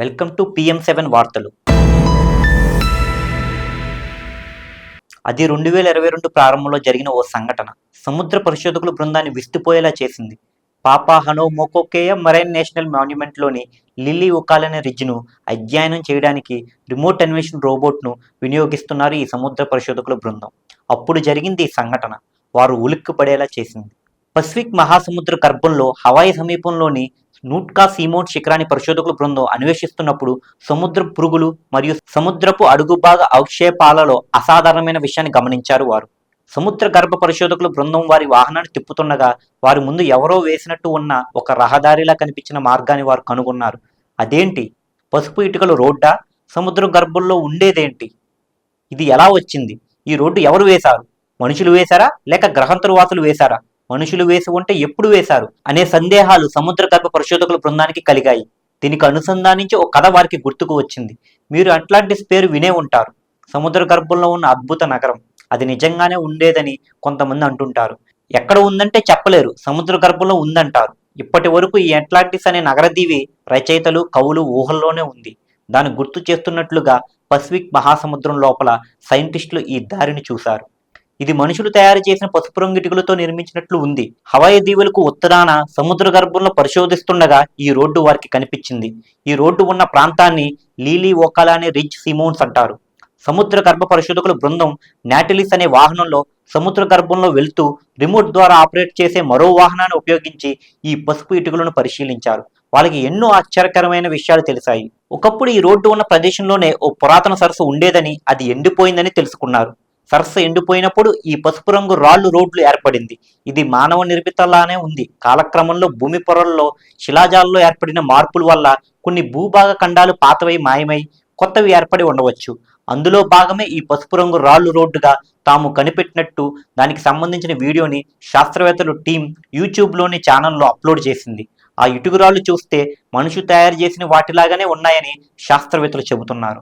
Welcome to PM seven వార్తలు. అది రెండు వేల ఇరవై రెండు ప్రారంభంలో జరిగిన ఓ సంఘటన. సముద్ర పరిశోధకుల బృందాన్ని విస్తుపోయేలా చేసింది. Papahanaumokuakea marine national మాన్యుమెంట్లోని లిల్లీ ఉకాలనే రిజ్ను అధ్యయనం చేయడానికి రిమోట్ అన్వేషన్ రోబోట్ను వినియోగిస్తున్నారు ఈ సముద్ర పరిశోధకుల బృందం. అప్పుడు జరిగింది ఈ సంఘటన. వారు ఉలిక్కి పడేలా చేసింది. పసిఫిక్ మహాసముద్ర గర్భంలో హవాయి సమీపంలోని నూట్కా సీమోట్ శిఖరాన్ని పరిశోధకుల బృందం అన్వేషిస్తున్నప్పుడు సముద్ర పురుగులు మరియు సముద్రపు అడుగుభాగ అవక్షేపాలలో అసాధారణమైన విషయాన్ని గమనించారు వారు. సముద్ర గర్భ పరిశోధకుల బృందం వారి వాహనాన్ని తిప్పుతుండగా వారి ముందు ఎవరో వేసినట్టు ఉన్న ఒక రహదారిలా కనిపించిన మార్గాన్ని వారు కనుగొన్నారు. అదేంటి? పసుపు ఇటుకలు రోడ్డా? సముద్ర గర్భంలో ఉండేదేంటి? ఇది ఎలా వచ్చింది? ఈ రోడ్డు ఎవరు వేశారు? మనుషులు వేశారా? లేక గ్రహాంతరవాసులు వేశారా? మనుషులు వేసి ఉంటే ఎప్పుడు వేశారు అనే సందేహాలు సముద్ర గర్భ పరిశోధకుల బృందానికి కలిగాయి. దీనికి అనుసంధానించి ఒక కథ వారికి గుర్తుకు వచ్చింది. మీరు అట్లాంటిస్ పేరు వినే ఉంటారు. సముద్ర గర్భంలో ఉన్న అద్భుత నగరం. అది నిజంగానే ఉండేదని కొంతమంది అంటుంటారు. ఎక్కడ ఉందంటే చెప్పలేరు. సముద్ర గర్భంలో ఉందంటారు. ఇప్పటి వరకు ఈ అట్లాంటిస్ అనే నగరదీవి రచయితలు కవులు ఊహల్లోనే ఉంది. దాన్ని గుర్తు చేస్తున్నట్లుగా పసిఫిక్ మహాసముద్రం లోపల సైంటిస్టులు ఈ దారిని చూశారు. ఇది మనుషులు తయారు చేసిన పసుపు రంగు ఇటుకలతో నిర్మించినట్లు ఉంది. హవాయి దీవులకు ఉత్తరాన సముద్ర గర్భంలో పరిశోధిస్తుండగా ఈ రోడ్డు వారికి కనిపించింది. ఈ రోడ్డు ఉన్న ప్రాంతాన్ని లీలీ ఓకాలానే రిచ్ సిమోన్స్ అంటారు. సముద్ర గర్భ పరిశోధకుల బృందం నాటిలిస్ అనే వాహనంలో సముద్ర గర్భంలో వెళ్తూ రిమోట్ ద్వారా ఆపరేట్ చేసే మరో వాహనాన్ని ఉపయోగించి ఈ పసుపు ఇటుకలను పరిశీలించారు. వాళ్ళకి ఎన్నో ఆశ్చర్యకరమైన విషయాలు తెలిసాయి. ఒకప్పుడు ఈ రోడ్డు ఉన్న ప్రదేశంలోనే ఓ పురాతన సరస్సు ఉండేదని అది ఎండిపోయిందని తెలుసుకున్నారు. సరస్సు ఎండిపోయినప్పుడు ఈ పసుపు రంగు రాళ్ళు రోడ్లు ఏర్పడింది. ఇది మానవ నిర్మితలానే ఉంది. కాలక్రమంలో భూమి పొరల్లో శిలాజాల్లో ఏర్పడిన మార్పుల వల్ల కొన్ని భూభాగ ఖండాలు పాతవై మాయమై కొత్తవి ఏర్పడి ఉండవచ్చు. అందులో భాగమే ఈ పసుపు రంగు రాళ్ళు రోడ్డుగా తాము కనిపెట్టినట్టు దానికి సంబంధించిన వీడియోని శాస్త్రవేత్తలు టీం యూట్యూబ్లోని ఛానల్లో అప్లోడ్ చేసింది. ఆ ఇటుకురాళ్ళు చూస్తే మనుషు తయారు చేసిన వాటిలాగానే ఉన్నాయని శాస్త్రవేత్తలు చెబుతున్నారు.